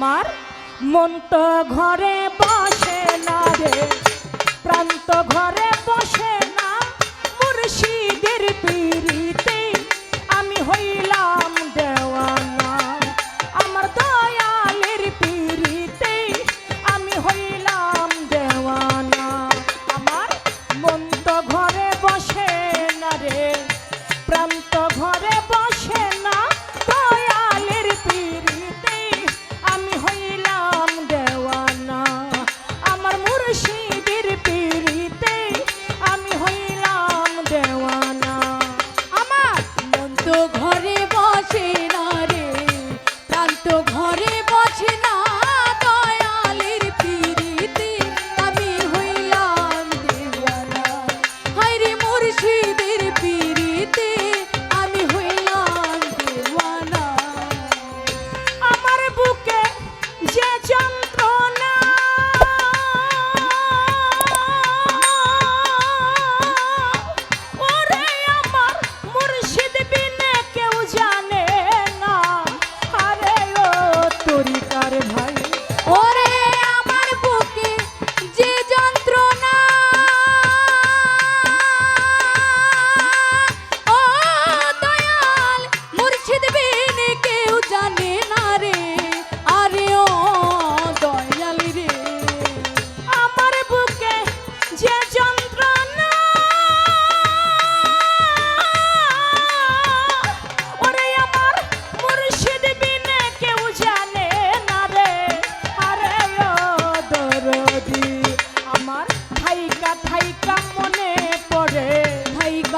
আমার মন তো ঘরে বসে না রে। প্রান্ত ঘরে বসে না মুর্শিদের পীর।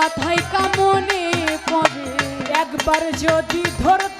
কথাই কামনে পড়ে। একবার যদি ধরত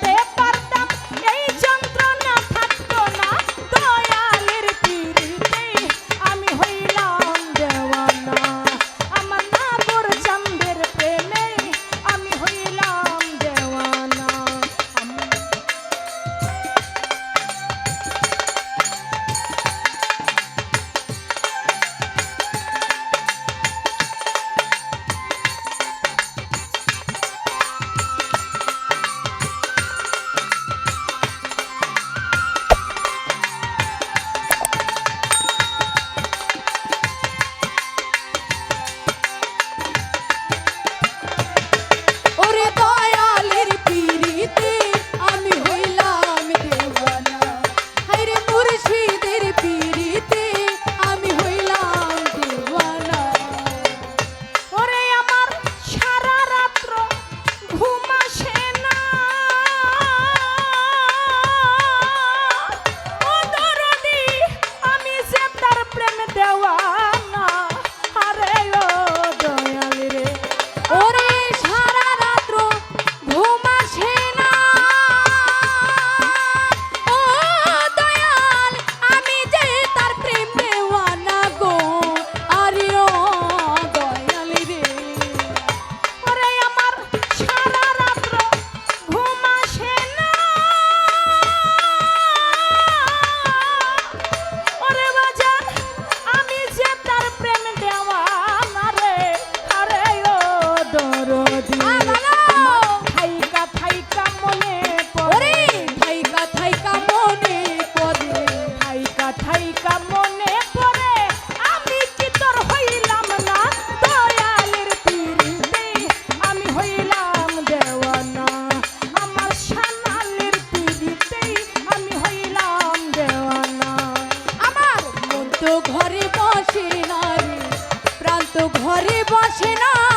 তো ঘরে বসে না।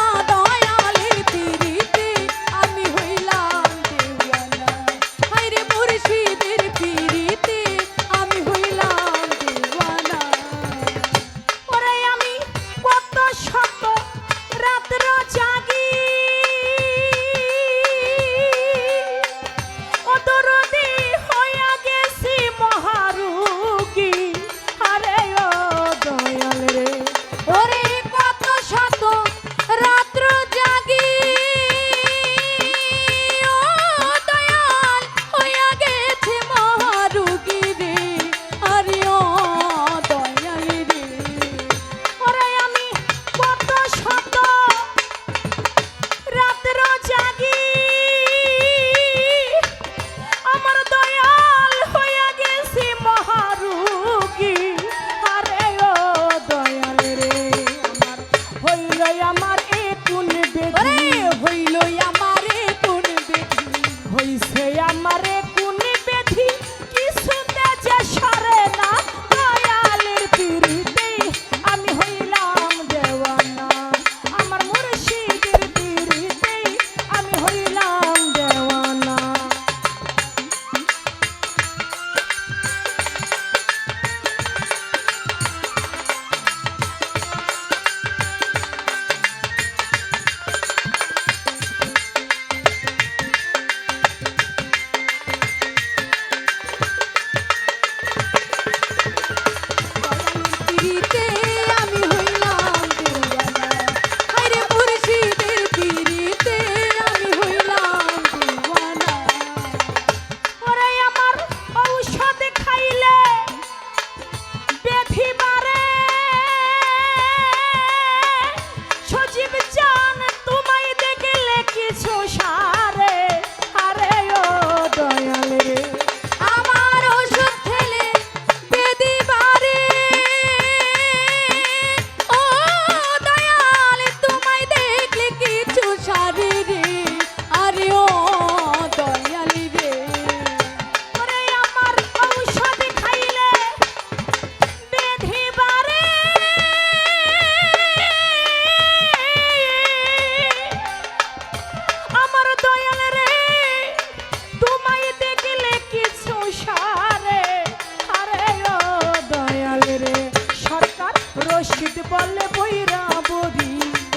বলে বৈরা বদি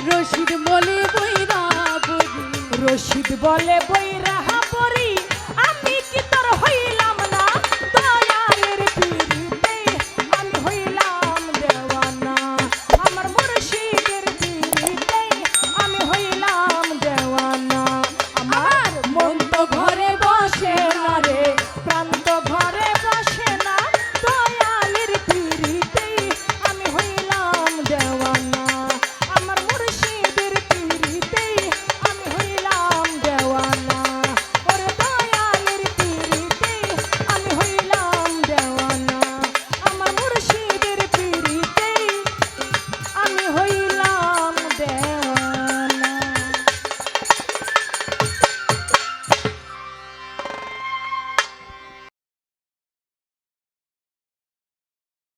রশিদ বলে বৈরা বদি রশিদ বলে বৈরা